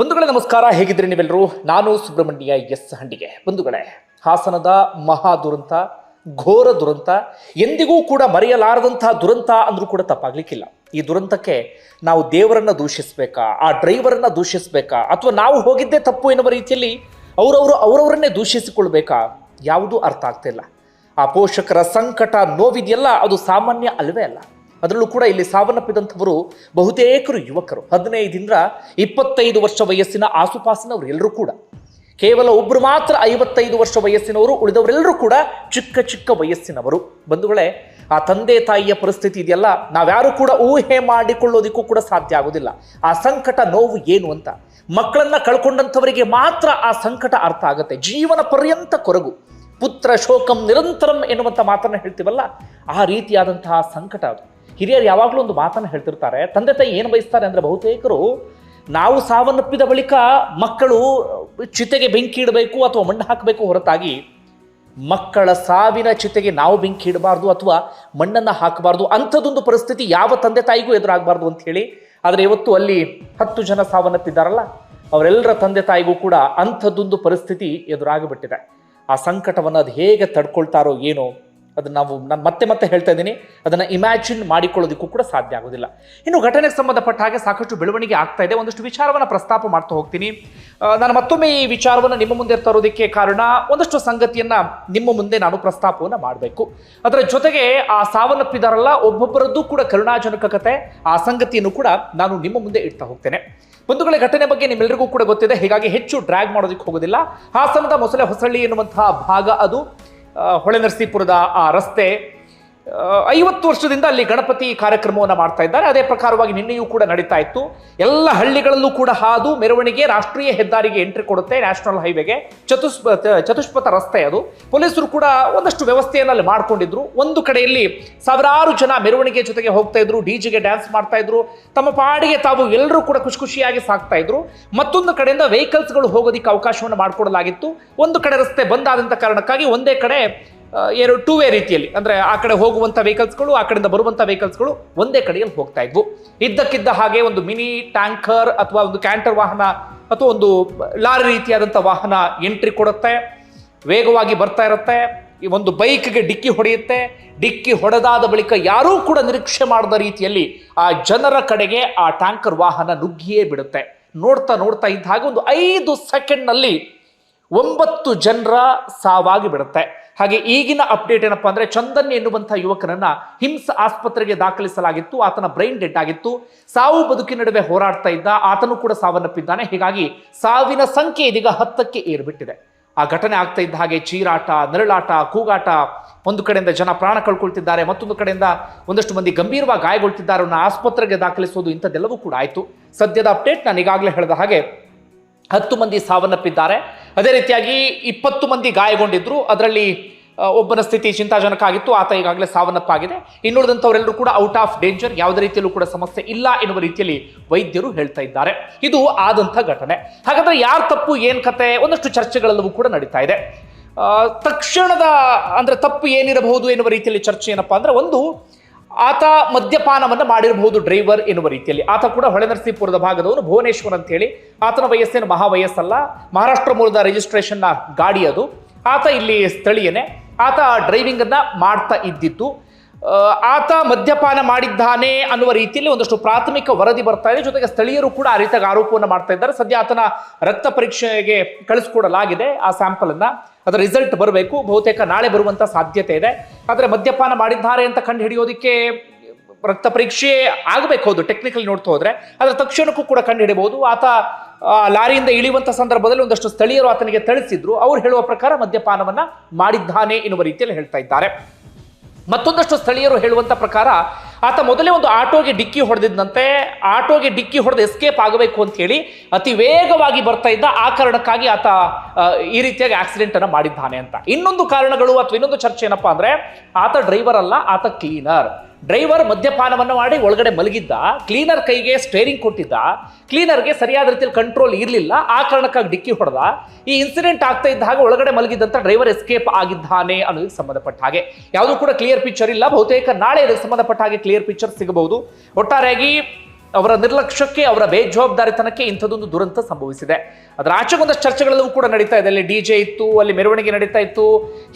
ಬಂಧುಗಳೇ, ನಮಸ್ಕಾರ. ಹೇಗಿದ್ರೆ ನೀವೆಲ್ಲರೂ? ನಾನು ಸುಬ್ರಹ್ಮಣ್ಯ ಎಸ್ ಹಂಡಿಗೆ. ಬಂಧುಗಳೇ, ಹಾಸನದ ಮಹಾ ದುರಂತ, ಘೋರ ದುರಂತ, ಎಂದಿಗೂ ಕೂಡ ಮರೆಯಲಾರದಂತಹ ದುರಂತ ಅಂದರೂ ಕೂಡ ತಪ್ಪಾಗ್ಲಿಕ್ಕಿಲ್ಲ. ಈ ದುರಂತಕ್ಕೆ ನಾವು ದೇವರನ್ನ ದೂಷಿಸ್ಬೇಕಾ? ಆ ಡ್ರೈವರನ್ನು ದೂಷಿಸ್ಬೇಕಾ? ಅಥವಾ ನಾವು ಹೋಗಿದ್ದೇ ತಪ್ಪು ಎನ್ನುವ ರೀತಿಯಲ್ಲಿ ಅವರವರು ಅವರವರನ್ನೇ ದೂಷಿಸಿಕೊಳ್ಬೇಕಾ? ಯಾವುದೂ ಅರ್ಥ ಆಗ್ತಿಲ್ಲ. ಆ ಪೋಷಕರ ಸಂಕಟ ನೋವಿದೆಯಲ್ಲ, ಅದು ಸಾಮಾನ್ಯ ಅಲ್ವೇ ಅಲ್ಲ. ಅದರಲ್ಲೂ ಕೂಡ ಇಲ್ಲಿ ಸಾವನ್ನಪ್ಪಿದಂಥವರು ಬಹುತೇಕರು ಯುವಕರು. ಹದಿನೈದರಿಂದ ಇಪ್ಪತ್ತೈದು ವರ್ಷ ವಯಸ್ಸಿನ ಆಸುಪಾಸಿನವರು ಎಲ್ಲರೂ ಕೂಡ. ಕೇವಲ ಒಬ್ಬರು ಮಾತ್ರ ಐವತ್ತೈದು ವರ್ಷ ವಯಸ್ಸಿನವರು, ಉಳಿದವರೆಲ್ಲರೂ ಕೂಡ ಚಿಕ್ಕ ಚಿಕ್ಕ ವಯಸ್ಸಿನವರು. ಬಂಧುಗಳೇ, ಆ ತಂದೆ ತಾಯಿಯ ಪರಿಸ್ಥಿತಿ ಇದೆಯಲ್ಲ, ನಾವ್ಯಾರು ಕೂಡ ಊಹೆ ಮಾಡಿಕೊಳ್ಳೋದಿಕ್ಕೂ ಕೂಡ ಸಾಧ್ಯ ಆಗೋದಿಲ್ಲ. ಆ ಸಂಕಟ ನೋವು ಏನು ಅಂತ. ಮಕ್ಕಳನ್ನ ಕಳ್ಕೊಂಡಂಥವರಿಗೆ ಮಾತ್ರ ಆ ಸಂಕಟ ಅರ್ಥ ಆಗುತ್ತೆ. ಜೀವನ ಪರ್ಯಂತ ಕೊರಗು. ಪುತ್ರ ಶೋಕಂ ನಿರಂತರಂ ಎನ್ನುವಂಥ ಮಾತನ್ನು ಹೇಳ್ತೀವಲ್ಲ, ಆ ರೀತಿಯಾದಂತಹ ಸಂಕಟ ಅದು. ಹಿರಿಯರು ಯಾವಾಗಲೂ ಒಂದು ಮಾತನ್ನು ಹೇಳ್ತಿರ್ತಾರೆ, ತಂದೆ ತಾಯಿ ಏನು ಬಯಸ್ತಾರೆ ಅಂದರೆ ಬಹುತೇಕರು ನಾವು ಸಾವನ್ನಪ್ಪಿದ ಬಳಿಕ ಮಕ್ಕಳು ಚಿತೆಗೆ ಬೆಂಕಿ ಇಡಬೇಕು ಅಥವಾ ಮಣ್ಣು ಹಾಕಬೇಕು ಹೊರತಾಗಿ ಮಕ್ಕಳ ಸಾವಿನ ಚಿತೆಗೆ ನಾವು ಬೆಂಕಿ ಇಡಬಾರ್ದು ಅಥವಾ ಮಣ್ಣನ್ನು ಹಾಕಬಾರ್ದು, ಅಂಥದ್ದೊಂದು ಪರಿಸ್ಥಿತಿ ಯಾವ ತಂದೆ ತಾಯಿಗೂ ಎದುರಾಗಬಾರ್ದು ಅಂತ ಹೇಳಿ, ಆದರೆ ಇವತ್ತು ಅಲ್ಲಿ ಹತ್ತು ಜನ ಸಾವನ್ನಪ್ಪಿದ್ದಾರಲ್ಲ, ಅವರೆಲ್ಲರ ತಂದೆ ತಾಯಿಗೂ ಕೂಡ ಅಂಥದ್ದೊಂದು ಪರಿಸ್ಥಿತಿ ಎದುರಾಗಿಬಿಟ್ಟಿದೆ. ಆ ಸಂಕಟವನ್ನು ಅದು ಹೇಗೆ ತಡ್ಕೊಳ್ತಾರೋ ಏನೋ ಅದನ್ನು ನಾವು ನಾನು ಮತ್ತೆ ಮತ್ತೆ ಹೇಳ್ತಾ ಇದ್ದೀನಿ. ಅದನ್ನು ಇಮ್ಯಾಜಿನ್ ಮಾಡಿಕೊಳ್ಳೋದಕ್ಕೂ ಕೂಡ ಸಾಧ್ಯ ಆಗೋದಿಲ್ಲ. ಇನ್ನು ಘಟನೆಗೆ ಸಂಬಂಧಪಟ್ಟ ಹಾಗೆ ಸಾಕಷ್ಟು ಬೆಳವಣಿಗೆ ಆಗ್ತಾ ಇದೆ. ಒಂದಷ್ಟು ವಿಚಾರವನ್ನು ಪ್ರಸ್ತಾಪ ಮಾಡ್ತಾ ಹೋಗ್ತೀನಿ. ನಾನು ಮತ್ತೊಮ್ಮೆ ಈ ವಿಚಾರವನ್ನು ನಿಮ್ಮ ಮುಂದೆ ತರೋದಕ್ಕೆ ಕಾರಣ ಒಂದಷ್ಟು ಸಂಗತಿಯನ್ನ ನಿಮ್ಮ ಮುಂದೆ ನಾನು ಪ್ರಸ್ತಾಪವನ್ನು ಮಾಡಬೇಕು. ಅದರ ಜೊತೆಗೆ ಆ ಸಾವನ್ನಪ್ಪಿದಾರಲ್ಲ, ಒಬ್ಬೊಬ್ಬರದ್ದು ಕೂಡ ಕರುಣಾಜನಕ ಕತೆ. ಆ ಸಂಗತಿಯನ್ನು ಕೂಡ ನಾನು ನಿಮ್ಮ ಮುಂದೆ ಇಡ್ತಾ ಹೋಗ್ತೇನೆ. ಬಂಧುಗಳ, ಘಟನೆ ಬಗ್ಗೆ ನಿಮ್ಮೆಲ್ಲರಿಗೂ ಕೂಡ ಗೊತ್ತಿದೆ. ಹೀಗಾಗಿ ಹೆಚ್ಚು ಡ್ರ್ಯಾಗ್ ಮಾಡೋದಕ್ಕೆ ಹೋಗೋದಿಲ್ಲ. ಹಾಸನದ ಮೊಸಳೆ ಹೊಸಳ್ಳಿ ಎನ್ನುವಂತಹ ಭಾಗ ಅದು. ಹೊಳೆನರಸೀಪುರದ ಆ ರಸ್ತೆ ಐವತ್ತು ವರ್ಷದಿಂದ ಅಲ್ಲಿ ಗಣಪತಿ ಕಾರ್ಯಕ್ರಮವನ್ನು ಮಾಡ್ತಾ ಇದ್ದಾರೆ. ಅದೇ ಪ್ರಕಾರವಾಗಿ ನಿನ್ನೆಯೂ ಕೂಡ ನಡೀತಾ ಇತ್ತು. ಎಲ್ಲ ಹಳ್ಳಿಗಳಲ್ಲೂ ಕೂಡ ಹಾದು ಮೆರವಣಿಗೆ ರಾಷ್ಟ್ರೀಯ ಹೆದ್ದಾರಿಗೆ ಎಂಟ್ರಿ ಕೊಡುತ್ತೆ ನ್ಯಾಷನಲ್ ಹೈವೇಗೆ ಚತುಷ್ಪ ಚತುಷ್ಪಥ ರಸ್ತೆ ಅದು. ಪೊಲೀಸರು ಕೂಡ ಒಂದಷ್ಟು ವ್ಯವಸ್ಥೆಯನ್ನು ಅಲ್ಲಿ ಮಾಡಿಕೊಂಡಿದ್ರು. ಒಂದು ಕಡೆಯಲ್ಲಿ ಸಾವಿರಾರು ಜನ ಮೆರವಣಿಗೆ ಜೊತೆಗೆ ಹೋಗ್ತಾ ಇದ್ರು, ಡಿಜೆಗೆ ಡ್ಯಾನ್ಸ್ ಮಾಡ್ತಾ ಇದ್ರು. ತಮ್ಮ ಪಾಡಿಗೆ ತಾವು ಎಲ್ಲರೂ ಕೂಡ ಖುಷಿ ಖುಷಿಯಾಗಿ ಸಾಕ್ತಾ ಇದ್ರು. ಮತ್ತೊಂದು ಕಡೆಯಿಂದ ವೆಹಿಕಲ್ಸ್ಗಳು ಹೋಗೋದಿಕ್ಕೆ ಅವಕಾಶವನ್ನು ಮಾಡಿಕೊಡಲಾಗಿತ್ತು. ಒಂದು ಕಡೆ ರಸ್ತೆ ಬಂದಾದಂಥ ಕಾರಣಕ್ಕಾಗಿ ಒಂದೇ ಕಡೆ ಎರಡು ಟೂ ವೇ ರೀತಿಯಲ್ಲಿ, ಅಂದ್ರೆ ಆ ಕಡೆ ಹೋಗುವಂತ ವೆಹಿಕಲ್ಸ್ಗಳು ಆ ಕಡೆಯಿಂದ ಬರುವಂತ ವೆಹಿಕಲ್ಸ್ಗಳು ಒಂದೇ ಕಡೆಯಲ್ಲಿ ಹೋಗ್ತಾ ಇದ್ವು. ಇದ್ದಕ್ಕಿದ್ದ ಹಾಗೆ ಒಂದು ಮಿನಿ ಟ್ಯಾಂಕರ್ ಅಥವಾ ಒಂದು ಕ್ಯಾಂಟರ್ ವಾಹನ ಅಥವಾ ಒಂದು ಲಾರಿ ರೀತಿಯಾದಂಥ ವಾಹನ ಎಂಟ್ರಿ ಕೊಡುತ್ತೆ. ವೇಗವಾಗಿ ಬರ್ತಾ ಇರುತ್ತೆ. ಈ ಒಂದು ಬೈಕ್ಗೆ ಡಿಕ್ಕಿ ಹೊಡೆಯುತ್ತೆ. ಡಿಕ್ಕಿ ಹೊಡೆದಾದ ಬಳಿಕ ಯಾರೂ ಕೂಡ ನಿರೀಕ್ಷೆ ಮಾಡದ ರೀತಿಯಲ್ಲಿ ಆ ಜನರ ಕಡೆಗೆ ಆ ಟ್ಯಾಂಕರ್ ವಾಹನ ನುಗ್ಗಿಯೇ ಬಿಡುತ್ತೆ. ನೋಡ್ತಾ ನೋಡ್ತಾ ಇದ್ದ ಹಾಗೆ ಒಂದು ಐದು ಸೆಕೆಂಡ್ನಲ್ಲಿ ಒಂಬತ್ತು ಜನರ ಸಾವಾಗಿ ಬಿಡುತ್ತೆ. ಹಾಗೆ ಈಗಿನ ಅಪ್ಡೇಟ್ ಏನಪ್ಪಾ ಅಂದ್ರೆ ಚಂದನ್ ಎನ್ನುವಂತಹ ಯುವಕನನ್ನ ಹಿಂಸ ಆಸ್ಪತ್ರೆಗೆ ದಾಖಲಿಸಲಾಗಿತ್ತು. ಆತನ ಬ್ರೈನ್ ಡೆಡ್ ಆಗಿತ್ತು. ಸಾವು ಬದುಕಿನ ನಡುವೆ ಹೋರಾಡ್ತಾ ಇದ್ದ. ಆತನು ಕೂಡ ಸಾವನ್ನಪ್ಪಿದ್ದಾನೆ. ಹೀಗಾಗಿ ಸಾವಿನ ಸಂಖ್ಯೆ ಇದೀಗ ಹತ್ತಕ್ಕೆ ಏರ್ಬಿಟ್ಟಿದೆ. ಆ ಘಟನೆ ಆಗ್ತಾ ಇದ್ದ ಹಾಗೆ ಚೀರಾಟ, ನರಳಾಟ, ಕೂಗಾಟ, ಒಂದು ಕಡೆಯಿಂದ ಜನ ಪ್ರಾಣ ಕಳ್ಕೊಳ್ತಿದ್ದಾರೆ. ಮತ್ತೊಂದು ಕಡೆಯಿಂದ ಒಂದಷ್ಟು ಮಂದಿ ಗಂಭೀರವಾಗಿ ಗಾಯಗೊಳ್ತಿದ್ದಾರೆ. ಆಸ್ಪತ್ರೆಗೆ ದಾಖಲಿಸೋದು ಇಂಥದ್ದೆಲ್ಲವೂ ಕೂಡ ಆಯಿತು. ಸದ್ಯದ ಅಪ್ಡೇಟ್ ನಾನು ಈಗಾಗಲೇ ಹೇಳಿದ ಹಾಗೆ ಹತ್ತು ಮಂದಿ ಸಾವನ್ನಪ್ಪಿದ್ದಾರೆ. ಅದೇ ರೀತಿಯಾಗಿ ಇಪ್ಪತ್ತು ಮಂದಿ ಗಾಯಗೊಂಡಿದ್ರು. ಅದರಲ್ಲಿ ಒಬ್ಬನ ಸ್ಥಿತಿ ಚಿಂತಾಜನಕ ಆಗಿತ್ತು ಆತ ಈಗಾಗಲೇ ಸಾವನ್ನಪ್ಪಾಗಿದೆ. ಇನ್ನುಳಿದಂಥವರೆಲ್ಲರೂ ಕೂಡ ಔಟ್ ಆಫ್ ಡೇಂಜರ್. ಯಾವುದೇ ರೀತಿಯಲ್ಲೂ ಕೂಡ ಸಮಸ್ಯೆ ಇಲ್ಲ ಎನ್ನುವ ರೀತಿಯಲ್ಲಿ ವೈದ್ಯರು ಹೇಳ್ತಾ ಇದ್ದಾರೆ. ಇದು ಆದಂಥ ಘಟನೆ. ಹಾಗಾದ್ರೆ ಯಾರ ತಪ್ಪು, ಏನು ಕತೆ? ಒಂದಷ್ಟು ಚರ್ಚೆಗಳೆಲ್ಲವೂ ಕೂಡ ನಡೀತಾ ಇದೆ. ತಕ್ಷಣದ, ಅಂದ್ರೆ ತಪ್ಪು ಏನಿರಬಹುದು ಎನ್ನುವ ರೀತಿಯಲ್ಲಿ ಚರ್ಚೆ ಏನಪ್ಪಾ ಅಂದ್ರೆ ಒಂದು ಆತ ಮದ್ಯಪಾನವನ್ನು ಮಾಡಿರಬಹುದು ಡ್ರೈವರ್ ಎನ್ನುವ ರೀತಿಯಲ್ಲಿ. ಆತ ಕೂಡ ಹೊಳೆನರಸೀಪುರದ ಭಾಗದವನು ಭುವನೇಶ್ವರ್ ಅಂತ ಹೇಳಿ ಆತನ ವಯಸ್ಸೇನು ಮಹಾ ವಯಸ್ಸಲ್ಲ. ಮಹಾರಾಷ್ಟ್ರ ಮೂಲದ ರಿಜಿಸ್ಟ್ರೇಷನ್ನ ಗಾಡಿ ಅದು. ಆತ ಇಲ್ಲಿ ಸ್ಥಳೀಯನೇ. ಆತ ಡ್ರೈವಿಂಗ್ ಅನ್ನ ಮಾಡ್ತಾ ಇದ್ದಿದ್ದು ಆ, ಆತ ಮದ್ಯಪಾನ ಮಾಡಿದ್ದಾನೆ ಅನ್ನುವ ರೀತಿಯಲ್ಲಿ ಒಂದಷ್ಟು ಪ್ರಾಥಮಿಕ ವರದಿ ಬರ್ತಾ ಇದೆ. ಜೊತೆಗೆ ಸ್ಥಳೀಯರು ಕೂಡ ಆ ರೀತಿಯಾಗಿ ಆರೋಪವನ್ನು ಮಾಡ್ತಾ ಇದ್ದಾರೆ. ಸದ್ಯ ಆತನ ರಕ್ತ ಪರೀಕ್ಷೆಗೆ ಕಳಿಸ್ಕೊಡಲಾಗಿದೆ ಆ ಸ್ಯಾಂಪಲ್ ಅನ್ನ. ಅದರ ರಿಸಲ್ಟ್ ಬರಬೇಕು. ಬಹುತೇಕ ನಾಳೆ ಬರುವಂತ ಸಾಧ್ಯತೆ ಇದೆ. ಆದರೆ ಮದ್ಯಪಾನ ಮಾಡಿದ್ದಾರೆ ಅಂತ ಕಂಡು ಹಿಡಿಯೋದಕ್ಕೆ ರಕ್ತ ಪರೀಕ್ಷೆ ಆಗಬೇಕು ಹೌದು ಟೆಕ್ನಿಕಲಿ ನೋಡ್ತಾ ಹೋದ್ರೆ. ಅದರ ತಕ್ಷಣಕ್ಕೂ ಕೂಡ ಕಂಡು ಹಿಡಿಯಬಹುದು ಆತ ಲಾರಿಯಿಂದ ಇಳಿಯುವಂಥ ಸಂದರ್ಭದಲ್ಲಿ ಒಂದಷ್ಟು ಸ್ಥಳೀಯರು ಆತನಿಗೆ ತಿಳಿಸಿದ್ರು. ಅವ್ರು ಹೇಳುವ ಪ್ರಕಾರ ಮದ್ಯಪಾನವನ್ನ ಮಾಡಿದ್ದಾನೆ ಎನ್ನುವ ರೀತಿಯಲ್ಲಿ ಹೇಳ್ತಾ ಇದ್ದಾರೆ. ಮತ್ತೊಂದಷ್ಟು ಸ್ಥಳೀಯರು ಹೇಳುವಂತ ಪ್ರಕಾರ, ಆತ ಮೊದಲೇ ಒಂದು ಆಟೋಗೆ ಡಿಕ್ಕಿ ಹೊಡೆದಿದ್ದಂತೆ ಆಟೋಗೆ ಡಿಕ್ಕಿ ಹೊಡೆದು ಎಸ್ಕೇಪ್ ಆಗಬೇಕು ಅಂತ ಹೇಳಿ ಅತಿ ವೇಗವಾಗಿ ಬರ್ತಾ ಇದ್ದ ಆ ಕಾರಣಕ್ಕಾಗಿ ಆತ ಈ ರೀತಿಯಾಗಿ ಆಕ್ಸಿಡೆಂಟ್ ಅನ್ನ ಮಾಡಿದ್ದಾನೆ ಅಂತ. ಇನ್ನೊಂದು ಕಾರಣಗಳು ಅಥವಾ ಇನ್ನೊಂದು ಚರ್ಚೆ ಏನಪ್ಪಾ ಅಂದ್ರೆ, ಆತ ಡ್ರೈವರ್ ಅಲ್ಲ, ಆತ ಕ್ಲೀನರ್ ಡ್ರೈವರ್ ಮದ್ಯಪಾನವನ್ನು ಮಾಡಿ ಒಳಗಡೆ ಮಲಗಿದ್ದ ಕ್ಲೀನರ್ ಕೈಗೆ ಸ್ಟೇರಿಂಗ್ ಕೊಟ್ಟಿದ್ದ ಕ್ಲೀನರ್ಗೆ ಸರಿಯಾದ ರೀತಿಯಲ್ಲಿ ಕಂಟ್ರೋಲ್ ಇರಲಿಲ್ಲ, ಆ ಕಾರಣಕ್ಕಾಗಿ ಡಿಕ್ಕಿ ಹೊಡೆದ, ಈ ಇನ್ಸಿಡೆಂಟ್ ಆಗ್ತಾ ಇದ್ದ ಹಾಗೆ ಒಳಗಡೆ ಮಲಗಿದ್ದಂಥ ಡ್ರೈವರ್ ಎಸ್ಕೇಪ್ ಆಗಿದ್ದಾನೆ ಅನ್ನೋದಕ್ಕೆ ಸಂಬಂಧಪಟ್ಟ ಹಾಗೆ. ಯಾವುದೂ ಕೂಡ ಕ್ಲಿಯರ್ ಪಿಕ್ಚರ್ ಇಲ್ಲ, ಬಹುತೇಕ ನಾಳೆ ಇದಕ್ಕೆ ಸಂಬಂಧಪಟ್ಟ ಹಾಗೆ ಕ್ಲಿಯರ್ ಪಿಕ್ಚರ್ ಸಿಗಬಹುದು. ಒಟ್ಟಾರೆಯಾಗಿ ಅವರ ನಿರ್ಲಕ್ಷ್ಯಕ್ಕೆ, ಅವರ ಬೇಜವಾಬ್ದಾರಿತನಕ್ಕೆ ಇಂಥದ್ದೊಂದು ದುರಂತ ಸಂಭವಿಸಿದೆ. ಅದರ ಆಚೆಗೊಂದಷ್ಟು ಚರ್ಚೆಗಳೆಲ್ಲವೂ ಕೂಡ ನಡೀತಾ ಇದೆ. ಅಲ್ಲಿ ಡಿ ಜೆ ಇತ್ತು, ಅಲ್ಲಿ ಮೆರವಣಿಗೆ ನಡೀತಾ ಇತ್ತು.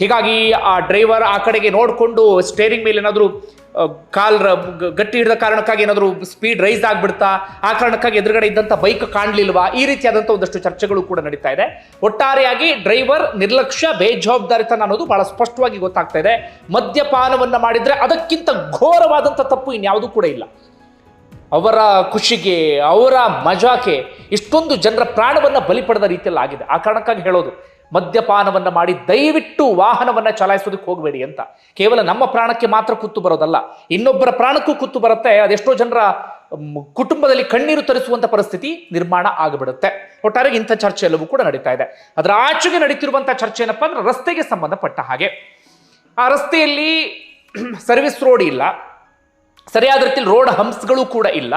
ಹೀಗಾಗಿ ಆ ಡ್ರೈವರ್ ಆ ಕಡೆಗೆ ನೋಡಿಕೊಂಡು ಸ್ಟೇರಿಂಗ್ ಮೇಲೆ ಏನಾದರೂ ಕಾಲ್ ಗಟ್ಟಿ ಹಿಡಿದ ಕಾರಣಕ್ಕಾಗಿ ಏನಾದರೂ ಸ್ಪೀಡ್ ರೈಸ್ ಆಗಿಬಿಡ್ತಾ, ಆ ಕಾರಣಕ್ಕಾಗಿ ಎದುರುಗಡೆ ಇದ್ದಂಥ ಬೈಕ್ ಕಾಣಲಿಲ್ವಾ? ಈ ರೀತಿಯಾದಂಥ ಒಂದಷ್ಟು ಚರ್ಚೆಗಳು ಕೂಡ ನಡೀತಾ ಇದೆ. ಒಟ್ಟಾರೆಯಾಗಿ ಡ್ರೈವರ್ ನಿರ್ಲಕ್ಷ್ಯ, ಬೇಜವಾಬ್ದಾರಿತನ ಅನ್ನೋದು ಬಹಳ ಸ್ಪಷ್ಟವಾಗಿ ಗೊತ್ತಾಗ್ತಾ ಇದೆ. ಮದ್ಯಪಾನವನ್ನು ಮಾಡಿದರೆ ಅದಕ್ಕಿಂತ ಘೋರವಾದಂಥ ತಪ್ಪು ಇನ್ಯಾವುದೂ ಕೂಡ ಇಲ್ಲ. ಅವರ ಖುಷಿಗೆ, ಅವರ ಮಜಾಕ್ಕೆ ಇಷ್ಟೊಂದು ಜನರ ಪ್ರಾಣವನ್ನು ಬಲಿ ಪಡೆದ ರೀತಿಯಲ್ಲಿ ಆಗಿದೆ. ಆ ಕಾರಣಕ್ಕಾಗಿ ಹೇಳೋದು, ಮದ್ಯಪಾನವನ್ನು ಮಾಡಿ ದಯವಿಟ್ಟು ವಾಹನವನ್ನು ಚಲಾಯಿಸೋದಕ್ಕೆ ಹೋಗಬೇಡಿ ಅಂತ. ಕೇವಲ ನಮ್ಮ ಪ್ರಾಣಕ್ಕೆ ಮಾತ್ರ ಕುತ್ತು ಬರೋದಲ್ಲ, ಇನ್ನೊಬ್ಬರ ಪ್ರಾಣಕ್ಕೂ ಕುತ್ತು ಬರುತ್ತೆ, ಅದೆಷ್ಟೋ ಜನರ ಕುಟುಂಬದಲ್ಲಿ ಕಣ್ಣೀರು ತರಿಸುವಂಥ ಪರಿಸ್ಥಿತಿ ನಿರ್ಮಾಣ ಆಗಿಬಿಡುತ್ತೆ. ಒಟ್ಟಾರೆ ಇಂಥ ಚರ್ಚೆ ಎಲ್ಲವೂ ಕೂಡ ನಡೀತಾ ಇದೆ. ಅದರ ಆಚೆಗೆ ನಡೀತಿರುವಂಥ ಚರ್ಚೆ ಏನಪ್ಪ ಅಂದ್ರೆ ರಸ್ತೆಗೆ ಸಂಬಂಧಪಟ್ಟ ಹಾಗೆ. ಆ ರಸ್ತೆಯಲ್ಲಿ ಸರ್ವಿಸ್ ರೋಡ್ ಇಲ್ಲ. ಸರಿಯಾದ ರೀತಿಯಲ್ಲಿ ರೋಡ್ ಹಂಪ್ಸ್ಗಳು ಕೂಡ ಇಲ್ಲ.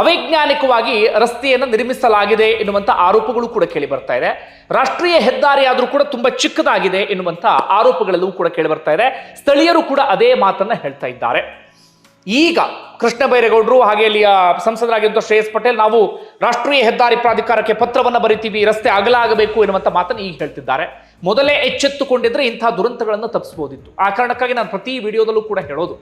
ಅವೈಜ್ಞಾನಿಕವಾಗಿ ರಸ್ತೆಯನ್ನು ನಿರ್ಮಿಸಲಾಗಿದೆ ಎನ್ನುವಂಥ ಆರೋಪಗಳು ಕೂಡ ಕೇಳಿ ಬರ್ತಾ ಇದೆ. ರಾಷ್ಟ್ರೀಯ ಹೆದ್ದಾರಿ ಆದರೂ ಕೂಡ ತುಂಬಾ ಚಿಕ್ಕದಾಗಿದೆ ಎನ್ನುವಂಥ ಆರೋಪಗಳೆಲ್ಲವೂ ಕೂಡ ಕೇಳಿ ಬರ್ತಾ ಇದೆ. ಸ್ಥಳೀಯರು ಕೂಡ ಅದೇ ಮಾತನ್ನ ಹೇಳ್ತಾ ಇದ್ದಾರೆ. ಈಗ ಕೃಷ್ಣ ಬೈರೇಗೌಡರು ಹಾಗೆ ಅಲ್ಲಿಯ ಸಂಸದರಾಗಿದ್ದ ಶ್ರೇಯಸ್ ಪಟೇಲ್ ನಾವು ರಾಷ್ಟ್ರೀಯ ಹೆದ್ದಾರಿ ಪ್ರಾಧಿಕಾರಕ್ಕೆ ಪತ್ರವನ್ನ ಬರಿತೀವಿ, ರಸ್ತೆ ಅಗಲಾಗಬೇಕು ಎನ್ನುವಂಥ ಮಾತನ್ನು ಈಗ ಹೇಳ್ತಿದ್ದಾರೆ. ಮೊದಲೇ ಎಚ್ಚೆತ್ತುಕೊಂಡಿದ್ರೆ ಇಂತಹ ದುರಂತಗಳನ್ನು ತಪ್ಪಿಸಬಹುದಿತ್ತು ಆ ಕಾರಣಕ್ಕಾಗಿ ನಾನು ಪ್ರತಿ ವಿಡಿಯೋದಲ್ಲೂ ಕೂಡ ಹೇಳೋದು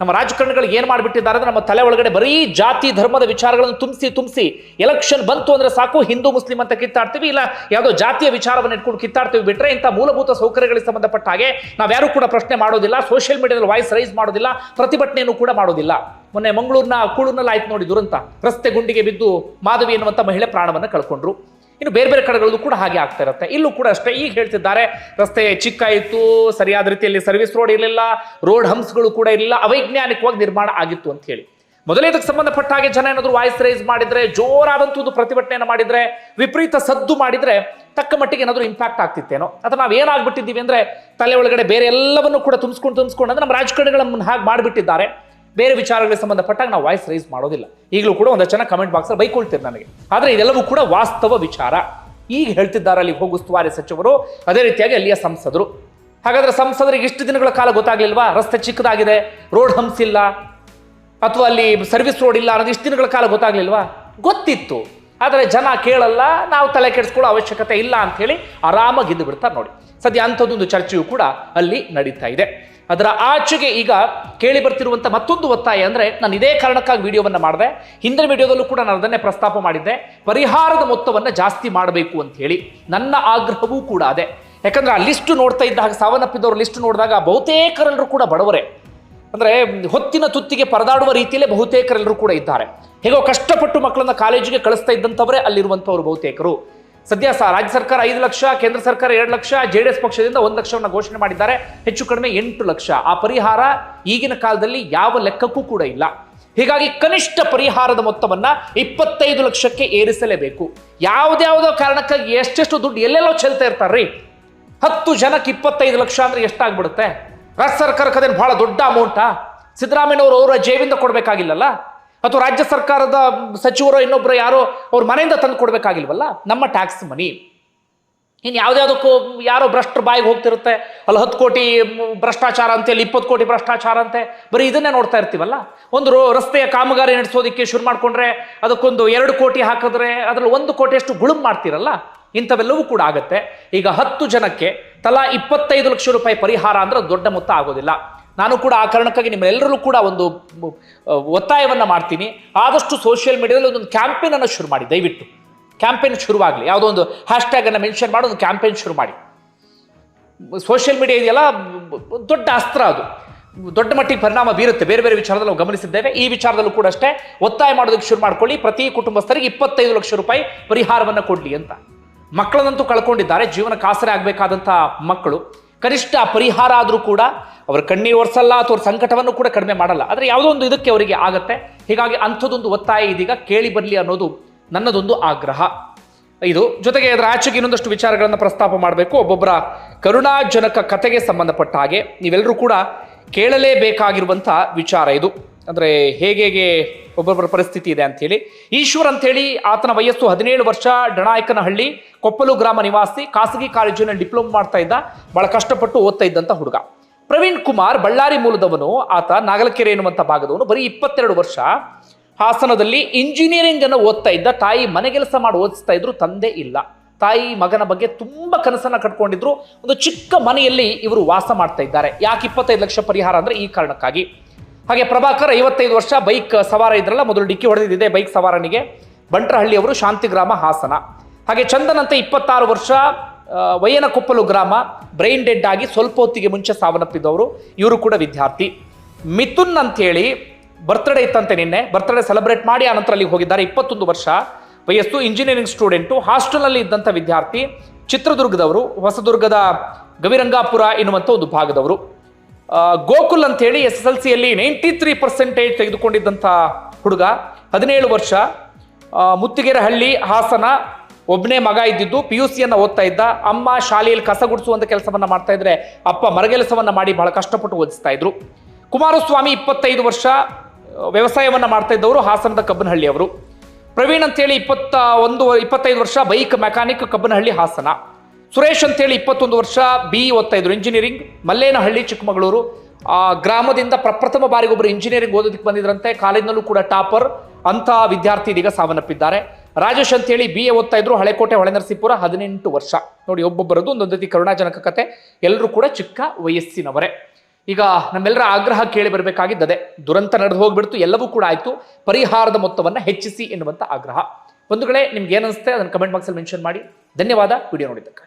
ನಮ್ಮ ರಾಜಕಾರಣಿಗಳು ಏನು ಮಾಡಿಬಿಟ್ಟಿದ್ದಾರೆ ಅಂದ್ರೆ ನಮ್ಮ ತಲೆ ಒಳಗಡೆ ಬರೀ ಜಾತಿ, ಧರ್ಮದ ವಿಚಾರಗಳನ್ನು ತುಂಬಿಸಿ ತುಂಬಿಸಿ ಎಲೆಕ್ಷನ್ ಬಂತು ಅಂದ್ರೆ ಸಾಕು, ಹಿಂದೂ, ಮುಸ್ಲಿಂ ಅಂತ ಕಿತ್ತಾಡ್ತೀವಿ, ಇಲ್ಲ ಯಾವುದೋ ಜಾತಿಯ ವಿಚಾರವನ್ನು ಇಟ್ಕೊಂಡು ಕಿತ್ತಾಡ್ತೀವಿ ಬಿಟ್ಟರೆ ಇಂಥ ಮೂಲಭೂತ ಸೌಕರ್ಯಗಳಿಗೆ ಸಂಬಂಧಪಟ್ಟ ಹಾಗೆ ನಾವ್ಯಾರು ಕೂಡ ಪ್ರಶ್ನೆ ಮಾಡೋದಿಲ್ಲ ಸೋಷಿಯಲ್ ಮೀಡಿಯಾದಲ್ಲಿ ವಾಯ್ಸ್ ರೈಸ್ ಮಾಡೋದಿಲ್ಲ, ಪ್ರತಿಭಟನೆಯನ್ನು ಕೂಡ ಮಾಡೋದಿಲ್ಲ. ಮೊನ್ನೆ ಮಂಗಳೂರಿನ ಕೂಳೂರಿನಲ್ಲಿ ಆಯ್ತು ನೋಡಿ ದುರಂತ. ರಸ್ತೆ ಗುಂಡಿಗೆ ಬಿದ್ದು ಮಾಧವಿ ಎನ್ನುವಂಥ ಮಹಿಳೆ ಪ್ರಾಣವನ್ನು ಕಳ್ಕೊಂಡ್ರು. ಇನ್ನು ಬೇರೆ ಬೇರೆ ಕಡೆಗಳಲ್ಲೂ ಕೂಡ ಹಾಗೆ ಆಗ್ತಾ ಇರುತ್ತೆ. ಇಲ್ಲೂ ಕೂಡ ಅಷ್ಟೇ, ಈಗ ಹೇಳ್ತಿದ್ದಾರೆ, ರಸ್ತೆ ಚಿಕ್ಕ ಇತ್ತು ಸರಿಯಾದ ರೀತಿಯಲ್ಲಿ ಸರ್ವಿಸ್ ರೋಡ್ ಇರಲಿಲ್ಲ ರೋಡ್ ಹಂಪ್ಸ್ಗಳು ಕೂಡ ಇರಲಿಲ್ಲ, ಅವೈಜ್ಞಾನಿಕವಾಗಿ ನಿರ್ಮಾಣ ಆಗಿತ್ತು ಅಂತ ಹೇಳಿ. ಮೊದಲೇ ಇದಕ್ಕೆ ಸಂಬಂಧಪಟ್ಟ ಹಾಗೆ ಜನ ಏನಾದರೂ ವಾಯ್ಸ್ ರೈಸ್ ಮಾಡಿದ್ರೆ ಜೋರಾದಂಥ ಒಂದು ಪ್ರತಿಭಟನೆಯನ್ನು ಮಾಡಿದ್ರೆ, ವಿಪರೀತ ಸದ್ದು ಮಾಡಿದ್ರೆ, ತಕ್ಕ ಮಟ್ಟಿಗೆ ಏನಾದರೂ ಇಂಪ್ಯಾಕ್ಟ್ ಆಗ್ತಿತ್ತೇನೋ. ಅಥವಾ ನಾವು ಏನಾಗ್ಬಿಟ್ಟಿದ್ದೀವಿ ಅಂದ್ರೆ, ತಲೆ ಒಳಗಡೆ ಬೇರೆ ಎಲ್ಲವನ್ನು ಕೂಡ ತುಂಬಿಸ್ಕೊಂಡು ತುಂಬಿಸ್ಕೊಂಡು, ಅಂದ್ರೆ ನಮ್ಮ ರಾಜಕಾರಣಿಗಳ ಹಾಗೆ ಮಾಡಿಬಿಟ್ಟಿದ್ದಾರೆ. ಬೇರೆ ವಿಚಾರಗಳಿಗೆ ಸಂಬಂಧಪಟ್ಟಾಗ ನಾವು ವಾಯ್ಸ್ ರೈಸ್ ಮಾಡೋದಿಲ್ಲ. ಈಗಲೂ ಕೂಡ ಒಂದಷ್ಟು ಜನ ಕಮೆಂಟ್ ಬಾಕ್ಸಲ್ಲಿ ಬೈಕೊಳ್ತೀರಿ ನನಗೆ. ಆದರೆ ಇದೆಲ್ಲವೂ ಕೂಡ ವಾಸ್ತವ ವಿಚಾರ. ಈಗ ಹೇಳ್ತಿದ್ದಾರೆ ಅಲ್ಲಿ ಹೋಗು ಉಸ್ತುವಾರಿ ಸಚಿವರು, ಅದೇ ರೀತಿಯಾಗಿ ಅಲ್ಲಿಯ ಸಂಸದರು. ಹಾಗಾದ್ರೆ ಸಂಸದರಿಗೆ ಇಷ್ಟು ದಿನಗಳ ಕಾಲ ಗೊತ್ತಾಗ್ಲಿಲ್ವಾ? ರಸ್ತೆ ಚಿಕ್ಕದಾಗಿದೆ ರೋಡ್ ಹಂಪ್ಸ್ ಇಲ್ಲ, ಅಥವಾ ಅಲ್ಲಿ ಸರ್ವಿಸ್ ರೋಡ್ ಇಲ್ಲ ಅನ್ನೋದು ಇಷ್ಟು ದಿನಗಳ ಕಾಲ ಗೊತ್ತಾಗ್ಲಿಲ್ವಾ? ಗೊತ್ತಿತ್ತು. ಆದರೆ ಜನ ಕೇಳಲ್ಲ, ನಾವು ತಲೆ ಕೆಡಿಸ್ಕೊಳ್ಳೋ ಅವಶ್ಯಕತೆ ಇಲ್ಲ ಅಂಥೇಳಿ ಆರಾಮಾಗಿ ಇದ್ದು ಬಿಡ್ತಾರೆ ನೋಡಿ. ಸದ್ಯ ಅಂಥದ್ದೊಂದು ಚರ್ಚೆಯು ಕೂಡ ಅಲ್ಲಿ ನಡೀತಾ ಇದೆ. ಅದರ ಆಚೆಗೆ ಈಗ ಕೇಳಿ ಬರ್ತಿರುವಂಥ ಮತ್ತೊಂದು ಒತ್ತಾಯ ಅಂದರೆ ನಾನು ಇದೇ ಕಾರಣಕ್ಕಾಗಿ ವಿಡಿಯೋವನ್ನು ಮಾಡಿದೆ. ಹಿಂದಿನ ವಿಡಿಯೋದಲ್ಲೂ ಕೂಡ ನಾನು ಅದನ್ನೇ ಪ್ರಸ್ತಾಪ ಮಾಡಿದ್ದೆ. ಪರಿಹಾರದ ಮೊತ್ತವನ್ನು ಜಾಸ್ತಿ ಮಾಡಬೇಕು ಅಂತ ಹೇಳಿ. ನನ್ನ ಆಗ್ರಹವೂ ಕೂಡ ಅದೇ. ಯಾಕಂದ್ರೆ ಆ ಲಿಸ್ಟ್ ನೋಡ್ತಾ ಇದ್ದಾಗ ಸಾವನ್ನಪ್ಪಿದವ್ರ ಲಿಸ್ಟ್ ನೋಡಿದಾಗ ಬಹುತೇಕರೆಲ್ಲರೂ ಕೂಡ ಬಡವರೇ. ಅಂದ್ರೆ ಹೊತ್ತಿನ ತುತ್ತಿಗೆ ಪರದಾಡುವ ರೀತಿಯಲ್ಲೇ ಬಹುತೇಕರೆಲ್ಲರೂ ಕೂಡ ಇದ್ದಾರೆ. ಹೇಗೋ ಕಷ್ಟಪಟ್ಟು ಮಕ್ಕಳನ್ನ ಕಾಲೇಜಿಗೆ ಕಳಿಸ್ತಾ ಇದ್ದಂಥವರೇ ಅಲ್ಲಿರುವಂಥವ್ರು ಬಹುತೇಕರು. ಸದ್ಯ ರಾಜ್ಯ ಸರ್ಕಾರ ಐದು ಲಕ್ಷ, ಕೇಂದ್ರ ಸರ್ಕಾರ ಎರಡು ಲಕ್ಷ ಜೆ ಡಿ ಎಸ್ ಪಕ್ಷದಿಂದ ಒಂದು ಲಕ್ಷವನ್ನು ಘೋಷಣೆ ಮಾಡಿದ್ದಾರೆ. ಹೆಚ್ಚು ಕಡಿಮೆ ಎಂಟು ಲಕ್ಷ. ಆ ಪರಿಹಾರ ಈಗಿನ ಕಾಲದಲ್ಲಿ ಯಾವ ಲೆಕ್ಕಕ್ಕೂ ಕೂಡ ಇಲ್ಲ. ಹೀಗಾಗಿ ಕನಿಷ್ಠ ಪರಿಹಾರದ ಮೊತ್ತವನ್ನ ಇಪ್ಪತ್ತೈದು ಲಕ್ಷಕ್ಕೆ ಏರಿಸಲೇಬೇಕು. ಯಾವುದ್ಯಾವುದೋ ಕಾರಣಕ್ಕಾಗಿ ಎಷ್ಟೆಷ್ಟು ದುಡ್ಡು ಎಲ್ಲೆಲ್ಲೋ ಚೆಲ್ತಾ ಇರ್ತಾರ್ರಿ? ಹತ್ತು ಜನಕ್ಕೆ ಇಪ್ಪತ್ತೈದು ಲಕ್ಷ ಅಂದ್ರೆ ಎಷ್ಟಾಗ್ಬಿಡುತ್ತೆ? ರಾಜ್ಯ ಸರ್ಕಾರಕ್ಕೆ ಅದೇನು ಬಹಳ ದೊಡ್ಡ ಅಮೌಂಟಾ ಸಿದ್ದರಾಮಯ್ಯನವರು ಅವರ ಜೇಬಿಂದ ಕೊಡಬೇಕಾಗಿಲ್ಲಲ್ಲ? ಅಥವಾ ರಾಜ್ಯ ಸರ್ಕಾರದ ಸಚಿವರು ಇನ್ನೊಬ್ಬರು ಯಾರೋ ಅವ್ರ ಮನೆಯಿಂದ ತಂದು ಕೊಡಬೇಕಾಗಿಲ್ವಲ್ಲ? ನಮ್ಮ ಟ್ಯಾಕ್ಸ್ ಮನಿ ಇನ್ನು ಯಾವುದ್ಯಾವುದಕ್ಕೂ ಯಾರೋ ಭ್ರಷ್ಟರ ಬಾಯಿಗೆ ಹೋಗ್ತಿರುತ್ತೆ. ಅಲ್ಲಿ ಹತ್ತು ಕೋಟಿ ಭ್ರಷ್ಟಾಚಾರ ಅಂತೆ, ಅಲ್ಲಿ ಇಪ್ಪತ್ತು ಕೋಟಿ ಭ್ರಷ್ಟಾಚಾರ ಅಂತೆ, ಬರೀ ಇದನ್ನೇ ನೋಡ್ತಾ ಇರ್ತೀವಲ್ಲ? ಒಂದು ರಸ್ತೆಯ ಕಾಮಗಾರಿ ನಡೆಸೋದಕ್ಕೆ ಶುರು ಮಾಡಿಕೊಂಡ್ರೆ ಅದಕ್ಕೊಂದು ಎರಡು ಕೋಟಿ ಹಾಕಿದ್ರೆ ಅದ್ರಲ್ಲಿ ಒಂದು ಕೋಟಿಯಷ್ಟು ಗುಳುಂ ಮಾಡ್ತೀರಲ್ಲ? ಇಂಥವೆಲ್ಲವೂ ಕೂಡ ಆಗುತ್ತೆ. ಈಗ ಹತ್ತು ಜನಕ್ಕೆ ತಲಾ ಇಪ್ಪತ್ತೈದು ಲಕ್ಷ ರೂಪಾಯಿ ಪರಿಹಾರ ಅಂದ್ರೆ ದೊಡ್ಡ ಮೊತ್ತ ಆಗೋದಿಲ್ಲ. ನಾನು ಕೂಡ ಆ ಕಾರಣಕ್ಕಾಗಿ ನಿಮ್ಮೆಲ್ಲರಲ್ಲೂ ಕೂಡ ಒಂದು ಒತ್ತಾಯವನ್ನು ಮಾಡ್ತೀನಿ. ಆದಷ್ಟು ಸೋಷಿಯಲ್ ಮೀಡಿಯಾದಲ್ಲಿ ಒಂದೊಂದು ಕ್ಯಾಂಪೇನನ್ನು ಶುರು ಮಾಡಿ, ದಯವಿಟ್ಟು. ಕ್ಯಾಂಪೇನ್ ಶುರುವಾಗಲಿ. ಯಾವುದೋ ಒಂದು ಹ್ಯಾಶ್ಟ್ಯಾಗನ್ನು ಮೆನ್ಷನ್ ಮಾಡಿ, ಒಂದು ಕ್ಯಾಂಪೇನ್ ಶುರು ಮಾಡಿ. ಸೋಷಿಯಲ್ ಮೀಡಿಯಾ ಇದೆಯಲ್ಲ, ದೊಡ್ಡ ಅಸ್ತ್ರ ಅದು. ದೊಡ್ಡ ಮಟ್ಟಿಗೆ ಪರಿಣಾಮ ಬೀರುತ್ತೆ. ಬೇರೆ ಬೇರೆ ವಿಚಾರದಲ್ಲಿ ನಾವು ಗಮನಿಸಿದ್ದೇವೆ. ಈ ವಿಚಾರದಲ್ಲೂ ಕೂಡ ಅಷ್ಟೇ. ಒತ್ತಾಯ ಮಾಡೋದಕ್ಕೆ ಶುರು ಮಾಡ್ಕೊಳ್ಳಿ. ಪ್ರತಿ ಕುಟುಂಬಸ್ಥರಿಗೆ ಇಪ್ಪತ್ತೈದು ಲಕ್ಷ ರೂಪಾಯಿ ಪರಿಹಾರವನ್ನು ಕೊಡಲಿ ಅಂತ. ಮಕ್ಕಳನ್ನಂತೂ ಕಳ್ಕೊಂಡಿದ್ದಾರೆ. ಜೀವನಕ್ಕೆ ಕಾಸರೆ ಆಗಬೇಕಾದಂಥ ಮಕ್ಕಳು. ಕನಿಷ್ಠ ಪರಿಹಾರ ಆದರೂ ಕೂಡ ಅವರ ಕಣ್ಣೀರು ಒರೆಸಲ್ಲ ಅಥವಾ ಅವ್ರ ಸಂಕಟವನ್ನು ಕೂಡ ಕಡಿಮೆ ಮಾಡಲ್ಲ. ಆದರೆ ಯಾವುದೋ ಒಂದು ಇದಕ್ಕೆ ಅವರಿಗೆ ಆಗತ್ತೆ. ಹೀಗಾಗಿ ಅಂಥದ್ದೊಂದು ಒತ್ತಾಯ ಇದೀಗ ಕೇಳಿ ಬರಲಿ ಅನ್ನೋದು ನನ್ನದೊಂದು ಆಗ್ರಹ. ಇದು ಜೊತೆಗೆ ಅದರ ಆಚೆಗೆ ಇನ್ನೊಂದಷ್ಟು ವಿಚಾರಗಳನ್ನು ಪ್ರಸ್ತಾಪ ಮಾಡಬೇಕು. ಒಬ್ಬೊಬ್ಬರ ಕರುಣಾಜನಕ ಕಥೆಗೆ ಸಂಬಂಧಪಟ್ಟ ಹಾಗೆ ನೀವೆಲ್ಲರೂ ಕೂಡ ಕೇಳಲೇಬೇಕಾಗಿರುವಂಥ ವಿಚಾರ ಇದು. ಅಂದರೆ ಹೇಗೆ ಹೇಗೆ ಒಬ್ಬೊಬ್ಬರ ಪರಿಸ್ಥಿತಿ ಇದೆ ಅಂಥೇಳಿ ಈಶ್ವರ್ ಅಂಥೇಳಿ ಆತನ ವಯಸ್ಸು ಹದಿನೇಳು ವರ್ಷ, ಡಣಾಯಕನಹಳ್ಳಿ, ಕೊಪ್ಪಲು ಗ್ರಾಮ ನಿವಾಸಿ, ಖಾಸಗಿ ಕಾಲೇಜಿನಲ್ಲಿ ಡಿಪ್ಲೊಮಾ ಮಾಡ್ತಾ ಇದ್ದ, ಬಹಳ ಕಷ್ಟಪಟ್ಟು ಓದ್ತಾ ಇದ್ದಂಥ ಹುಡುಗ. ಪ್ರವೀಣ್ ಕುಮಾರ್ ಬಳ್ಳಾರಿ ಮೂಲದವನು, ಆತ ನಾಗಲಕೆರೆ ಎನ್ನುವಂಥ ಭಾಗದವನು, ಬರೀ ಇಪ್ಪತ್ತೆರಡು ವರ್ಷ. ಹಾಸನದಲ್ಲಿ ಇಂಜಿನಿಯರಿಂಗ್ ಅನ್ನು ಓದ್ತಾ ಇದ್ದ, ತಾಯಿ ಮನೆಗೆಲಸ ಮಾಡಿ ಓದಿಸ್ತಾ ಇದ್ರು, ತಂದೆ ಇಲ್ಲ. ತಾಯಿ ಮಗನ ಬಗ್ಗೆ ತುಂಬ ಕನಸನ್ನ ಕಟ್ಕೊಂಡಿದ್ರು, ಒಂದು ಚಿಕ್ಕ ಮನೆಯಲ್ಲಿ ಇವರು ವಾಸ ಮಾಡ್ತಾ ಇದ್ದಾರೆ. ಯಾಕೆ ಇಪ್ಪತ್ತೈದು ಲಕ್ಷ ಪರಿಹಾರ ಅಂದ್ರೆ ಈ ಕಾರಣಕ್ಕಾಗಿ. ಹಾಗೆ ಪ್ರಭಾಕರ್ ಐವತ್ತೈದು ವರ್ಷ ಬೈಕ್ ಸವಾರ ಇದ್ರಲ್ಲ, ಮೊದಲು ಡಿಕ್ಕಿ ಹೊಡೆದಿದೆ ಬೈಕ್ ಸವಾರನಿಗೆ. ಬಂಟ್ರಹಳ್ಳಿಯವರು ಶಾಂತಿಗ್ರಾಮ ಹಾಸನ. ಹಾಗೆ ಚಂದನ್ ಅಂತ ಇಪ್ಪತ್ತಾರು ವರ್ಷ ವಯ್ಯನಕೊಪ್ಪಲು ಗ್ರಾಮ, ಬ್ರೈನ್ ಡೆಡ್ ಆಗಿ ಸ್ವಲ್ಪ ಹೊತ್ತಿಗೆ ಮುಂಚೆ ಸಾವನ್ನಪ್ಪಿದ್ದವರು ಇವರು ಕೂಡ ವಿದ್ಯಾರ್ಥಿ. ಮಿಥುನ್ ಅಂತೇಳಿ ಬರ್ತ್ಡೇ ಇತ್ತಂತೆ ನಿನ್ನೆ. ಬರ್ತ್ಡೇ ಸೆಲೆಬ್ರೇಟ್ ಮಾಡಿ ಆನಂತರ ಅಲ್ಲಿಗೆ ಹೋಗಿದ್ದಾರೆ. ಇಪ್ಪತ್ತೊಂದು ವರ್ಷ ವಯಸ್ಸು, ಇಂಜಿನಿಯರಿಂಗ್ ಸ್ಟೂಡೆಂಟು, ಹಾಸ್ಟೆಲ್ನಲ್ಲಿ ಇದ್ದಂಥ ವಿದ್ಯಾರ್ಥಿ, ಚಿತ್ರದುರ್ಗದವರು, ಹೊಸದುರ್ಗದ ಗವಿರಂಗಾಪುರ ಎನ್ನುವಂಥ ಒಂದು ಭಾಗದವರು. ಗೋಕುಲ್ ಅಂತೇಳಿ ಎಸ್ ಎಸ್ ಎಲ್ ಸಿಯಲ್ಲಿ ನೈಂಟಿ ತ್ರೀ ಪರ್ಸೆಂಟೇಜ್ ತೆಗೆದುಕೊಂಡಿದ್ದಂಥ ಹುಡುಗ, ಹದಿನೇಳು ವರ್ಷ. ಮುತ್ತಿಗೆರೆಹಳ್ಳಿ ಹಾಸನ ಒಬ್ಬನೇ ಮಗ ಇದ್ದಿದ್ದು, ಪಿ ಯು ಸಿಯನ್ನು ಓದ್ತಾ ಇದ್ದ. ಅಮ್ಮ ಶಾಲೆಯಲ್ಲಿ ಕಸ ಗುಡಿಸುವಂಥ ಕೆಲಸವನ್ನ ಮಾಡ್ತಾ ಇದ್ರೆ ಅಪ್ಪ ಮರಗೆಲಸವನ್ನ ಮಾಡಿ ಬಹಳ ಕಷ್ಟಪಟ್ಟು ಓದಿಸ್ತಾ ಇದ್ರು. ಕುಮಾರಸ್ವಾಮಿ ಇಪ್ಪತ್ತೈದು ವರ್ಷ ವ್ಯವಸಾಯವನ್ನ ಮಾಡ್ತಾ ಇದ್ದವರು ಹಾಸನದ ಕಬ್ಬನಹಳ್ಳಿ ಅವರು. ಪ್ರವೀಣ್ ಅಂತೇಳಿ ಇಪ್ಪತ್ತ ಒಂದು, ಇಪ್ಪತ್ತೈದು ವರ್ಷ ಬೈಕ್ ಮೆಕ್ಯಾನಿಕ್ ಕಬ್ಬನಹಳ್ಳಿ ಹಾಸನ. ಸುರೇಶ್ ಅಂತೇಳಿ ಇಪ್ಪತ್ತೊಂದು ವರ್ಷ ಬಿ ಓದ್ತಾ ಇದ್ರು ಇಂಜಿನಿಯರಿಂಗ್ ಮಲ್ಲೇನಹಳ್ಳಿ, ಚಿಕ್ಕಮಗಳೂರು. ಆ ಗ್ರಾಮದಿಂದ ಪ್ರಪ್ರಥಮ ಬಾರಿಗೆ ಒಬ್ಬರು ಇಂಜಿನಿಯರಿಂಗ್ ಓದೋದಕ್ಕೆ ಬಂದಿದ್ರಂತೆ. ಕಾಲೇಜಿನಲ್ಲೂ ಕೂಡ ಟಾಪರ್. ಅಂತ ವಿದ್ಯಾರ್ಥಿ ಇದೀಗ ಸಾವನ್ನಪ್ಪಿದ್ದಾರೆ. ರಾಜೇಶ್ ಅಂತೇಳಿ ಬಿ ಎ ಓದ್ತಾ ಇದ್ರು ಹಳೆಕೋಟೆ, ಹೊಳೆನರಸೀಪುರ, ಹದಿನೆಂಟು ವರ್ಷ. ನೋಡಿ, ಒಬ್ಬೊಬ್ಬರದ್ದು ಒಂದೊಂದು ರೀತಿ ಕರುಣಾಜನಕ ಕತೆ. ಎಲ್ಲರೂ ಕೂಡ ಚಿಕ್ಕ ವಯಸ್ಸಿನವರೇ. ಈಗ ನಮ್ಮೆಲ್ಲರ ಆಗ್ರಹ ಕೇಳಿ ಬರಬೇಕಾಗಿದ್ದದೆ ದುರಂತ ನಡೆದು ಹೋಗ್ಬಿಡ್ತು, ಎಲ್ಲವೂ ಕೂಡ ಆಯಿತು. ಪರಿಹಾರದ ಮೊತ್ತವನ್ನು ಹೆಚ್ಚಿಸಿ ಎನ್ನುವಂಥ ಆಗ್ರಹ. ಬಂಧುಗಳೇ, ನಿಮ್ಗೆ ಏನಿಸುತ್ತೆ ಅದನ್ನು ಕಮೆಂಟ್ ಬಾಕ್ಸಲ್ಲಿ ಮೆನ್ಷನ್ ಮಾಡಿ. ಧನ್ಯವಾದ. ವಿಡಿಯೋ ನೋಡಿದ್ದಕ್ಕೆ